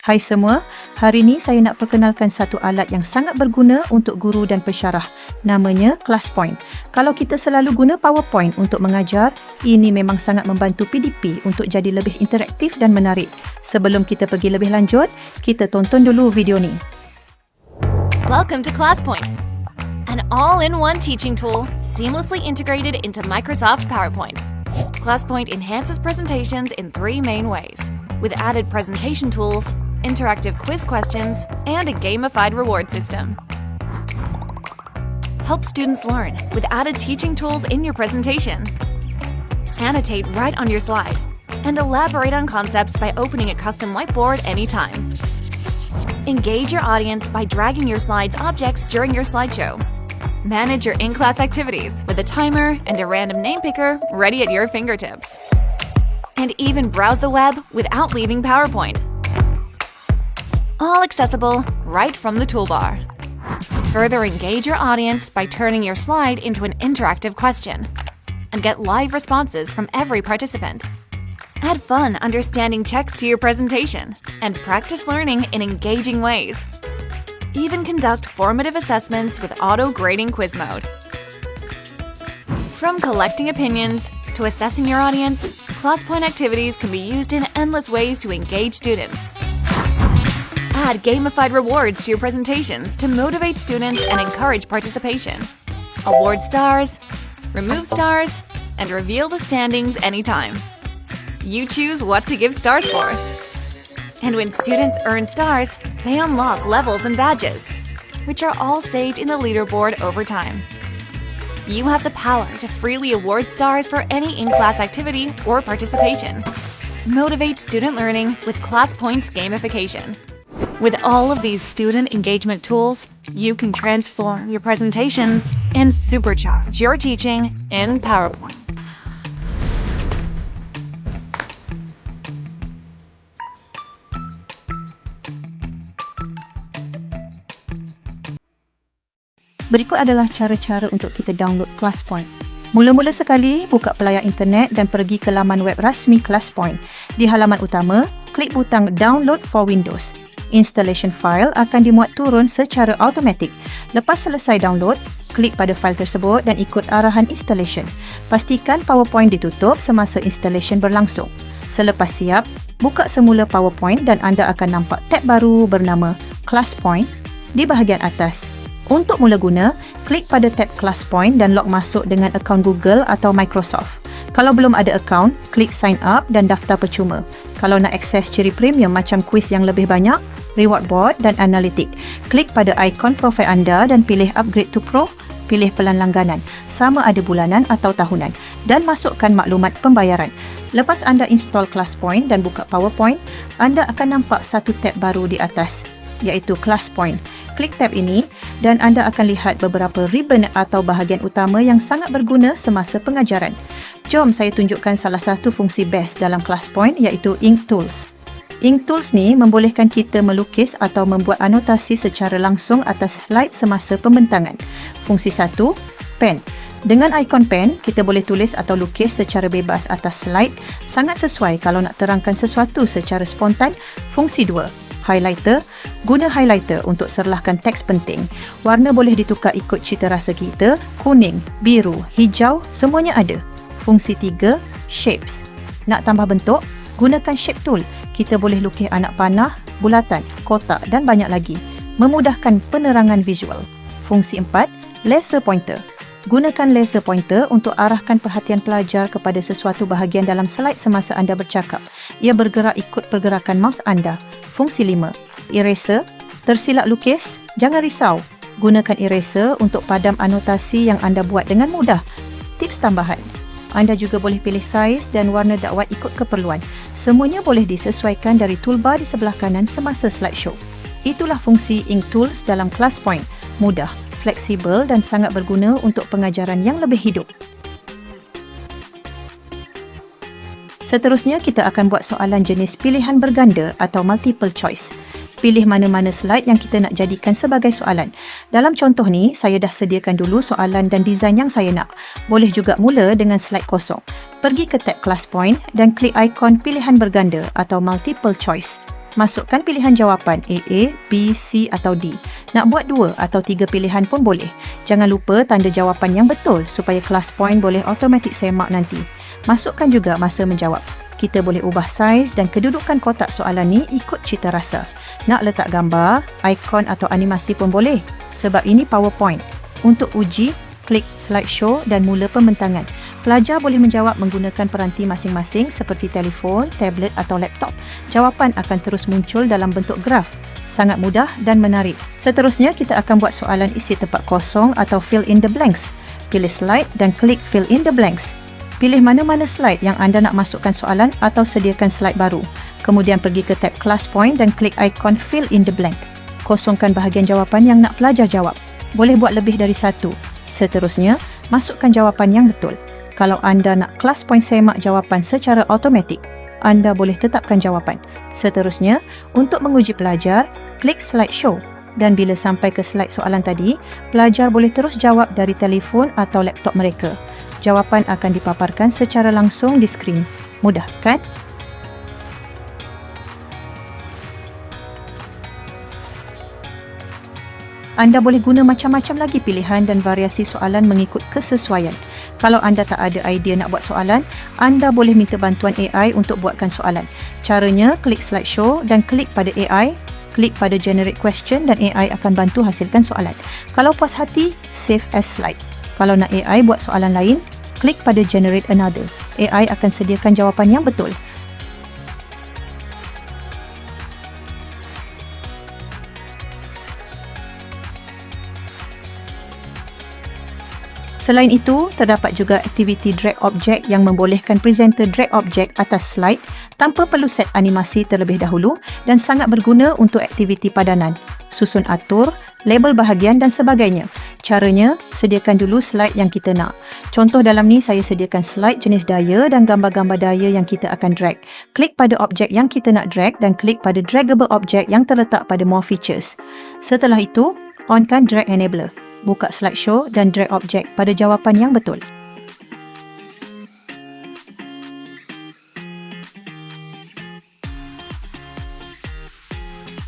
Hai semua, hari ini saya nak perkenalkan satu alat yang sangat berguna untuk guru dan pensyarah. Namanya ClassPoint. Kalau kita selalu guna PowerPoint untuk mengajar, ini memang sangat membantu PDP untuk jadi lebih interaktif dan menarik. Sebelum kita pergi lebih lanjut, kita tonton dulu video ni. Welcome to ClassPoint, an all in one teaching tool seamlessly integrated into Microsoft PowerPoint. ClassPoint enhances presentations in three main ways with added presentation tools, interactive quiz questions, and a gamified reward system. Help students learn with added teaching tools in your presentation. Annotate right on your slide and elaborate on concepts by opening a custom whiteboard anytime. Engage your audience by dragging your slides objects during your slideshow. Manage your in class activities with a timer and a random name picker ready at your fingertips. And even browse the web without leaving PowerPoint. All accessible right from the toolbar. Further engage your audience by turning your slide into an interactive question and get live responses from every participant. Add fun understanding checks to your presentation and practice learning in engaging ways. Even conduct formative assessments with auto grading quiz mode. From collecting opinions to assessing your audience, ClassPoint activities can be used in endless ways to engage students. Add gamified rewards to your presentations to motivate students and encourage participation. Award stars, remove stars, and reveal the standings anytime. You choose what to give stars for. And when students earn stars, they unlock levels and badges, which are all saved in the leaderboard over time. You have the power to freely award stars for any in class activity or participation. Motivate student learning with class points gamification. With all of these student engagement tools, you can transform your presentations and supercharge your teaching in PowerPoint. Berikut adalah cara-cara untuk kita download ClassPoint. Mula-mula sekali, buka pelayar internet dan pergi ke laman web rasmi ClassPoint. Di halaman utama, klik butang Download for Windows. Installation file akan dimuat turun secara automatik. Lepas selesai download, klik pada fail tersebut dan ikut arahan installation. Pastikan PowerPoint ditutup semasa installation berlangsung. Selepas siap, buka semula PowerPoint dan anda akan nampak tab baru bernama ClassPoint di bahagian atas. Untuk mula guna, klik pada tab ClassPoint dan log masuk dengan akaun Google atau Microsoft. Kalau belum ada akaun, klik sign up dan daftar percuma. Kalau nak akses ciri premium macam kuis yang lebih banyak, reward board dan analitik, klik pada ikon profil anda dan pilih upgrade to pro, pilih pelan langganan, sama ada bulanan atau tahunan dan masukkan maklumat pembayaran. Lepas anda install ClassPoint dan buka PowerPoint, anda akan nampak satu tab baru di atas iaitu ClassPoint. Klik tab ini dan anda akan lihat beberapa ribbon atau bahagian utama yang sangat berguna semasa pengajaran. Jom saya tunjukkan salah satu fungsi best dalam ClassPoint iaitu Ink Tools. Ink Tools ni membolehkan kita melukis atau membuat anotasi secara langsung atas slide semasa pembentangan. Fungsi satu, pen. Dengan ikon pen, kita boleh tulis atau lukis secara bebas atas slide, sangat sesuai kalau nak terangkan sesuatu secara spontan. Fungsi dua, highlighter, guna highlighter untuk serlahkan teks penting. Warna boleh ditukar ikut cita rasa kita, kuning, biru, hijau, semuanya ada. Fungsi tiga, shapes. Nak tambah bentuk, gunakan shape tool. Kita boleh lukis anak panah, bulatan, kotak dan banyak lagi. Memudahkan penerangan visual. Fungsi empat, laser pointer. Gunakan laser pointer untuk arahkan perhatian pelajar kepada sesuatu bahagian dalam slide semasa anda bercakap. Ia bergerak ikut pergerakan mouse anda. Fungsi 5. Eraser. Tersilap lukis? Jangan risau. Gunakan eraser untuk padam anotasi yang anda buat dengan mudah. Tips tambahan. Anda juga boleh pilih saiz dan warna dakwat ikut keperluan. Semuanya boleh disesuaikan dari toolbar di sebelah kanan semasa slideshow. Itulah fungsi Ink Tools dalam ClassPoint. Mudah, fleksibel dan sangat berguna untuk pengajaran yang lebih hidup. Seterusnya, kita akan buat soalan jenis pilihan berganda atau multiple choice. Pilih mana-mana slide yang kita nak jadikan sebagai soalan. Dalam contoh ni, saya dah sediakan dulu soalan dan desain yang saya nak. Boleh juga mula dengan slide kosong. Pergi ke tab Class Point dan klik ikon pilihan berganda atau multiple choice. Masukkan pilihan jawapan AA, B, C atau D. Nak buat dua atau tiga pilihan pun boleh. Jangan lupa tanda jawapan yang betul supaya kelas point boleh automatik semak nanti. Masukkan juga masa menjawab. Kita boleh ubah saiz dan kedudukan kotak soalan ni ikut cita rasa. Nak letak gambar, ikon atau animasi pun boleh. Sebab ini PowerPoint. Untuk uji, klik slideshow dan mula pembentangan. Pelajar boleh menjawab menggunakan peranti masing-masing seperti telefon, tablet atau laptop. Jawapan akan terus muncul dalam bentuk graf. Sangat mudah dan menarik. Seterusnya, kita akan buat soalan isi tempat kosong atau fill in the blanks. Pilih slide dan klik fill in the blanks. Pilih mana-mana slide yang anda nak masukkan soalan atau sediakan slide baru. Kemudian pergi ke tab class point dan klik ikon fill in the blank. Kosongkan bahagian jawapan yang nak pelajar jawab. Boleh buat lebih dari satu. Seterusnya, masukkan jawapan yang betul. Kalau anda nak kelas point semak jawapan secara automatik, anda boleh tetapkan jawapan. Seterusnya, untuk menguji pelajar, klik slide show dan bila sampai ke slide soalan tadi, pelajar boleh terus jawab dari telefon atau laptop mereka. Jawapan akan dipaparkan secara langsung di skrin. Mudah, kan? Anda boleh guna macam-macam lagi pilihan dan variasi soalan mengikut kesesuaian. Kalau anda tak ada idea nak buat soalan, anda boleh minta bantuan AI untuk buatkan soalan. Caranya, klik slideshow dan klik pada AI, klik pada generate question dan AI akan bantu hasilkan soalan. Kalau puas hati, save as slide. Kalau nak AI buat soalan lain, klik pada generate another. AI akan sediakan jawapan yang betul. Selain itu, terdapat juga aktiviti drag object yang membolehkan presenter drag object atas slide tanpa perlu set animasi terlebih dahulu dan sangat berguna untuk aktiviti padanan, susun atur, label bahagian dan sebagainya. Caranya, sediakan dulu slide yang kita nak. Contoh dalam ni saya sediakan slide jenis daya dan gambar-gambar daya yang kita akan drag. Klik pada objek yang kita nak drag dan klik pada draggable object yang terletak pada more features. Setelah itu, onkan drag enabler buka slideshow dan drag objek pada jawapan yang betul.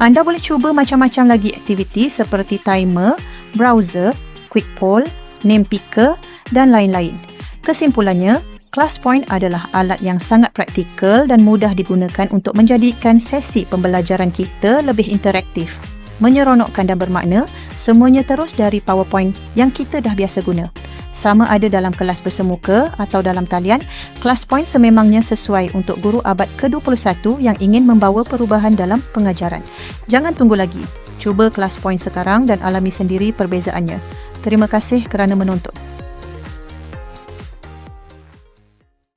Anda boleh cuba macam-macam lagi aktiviti seperti timer, browser, quick poll, name picker dan lain-lain. Kesimpulannya, ClassPoint adalah alat yang sangat praktikal dan mudah digunakan untuk menjadikan sesi pembelajaran kita lebih interaktif menyeronokkan dan bermakna, semuanya terus dari PowerPoint yang kita dah biasa guna. Sama ada dalam kelas bersemuka atau dalam talian, kelas point sememangnya sesuai untuk guru abad ke-21 yang ingin membawa perubahan dalam pengajaran. Jangan tunggu lagi. Cuba kelas point sekarang dan alami sendiri perbezaannya. Terima kasih kerana menonton.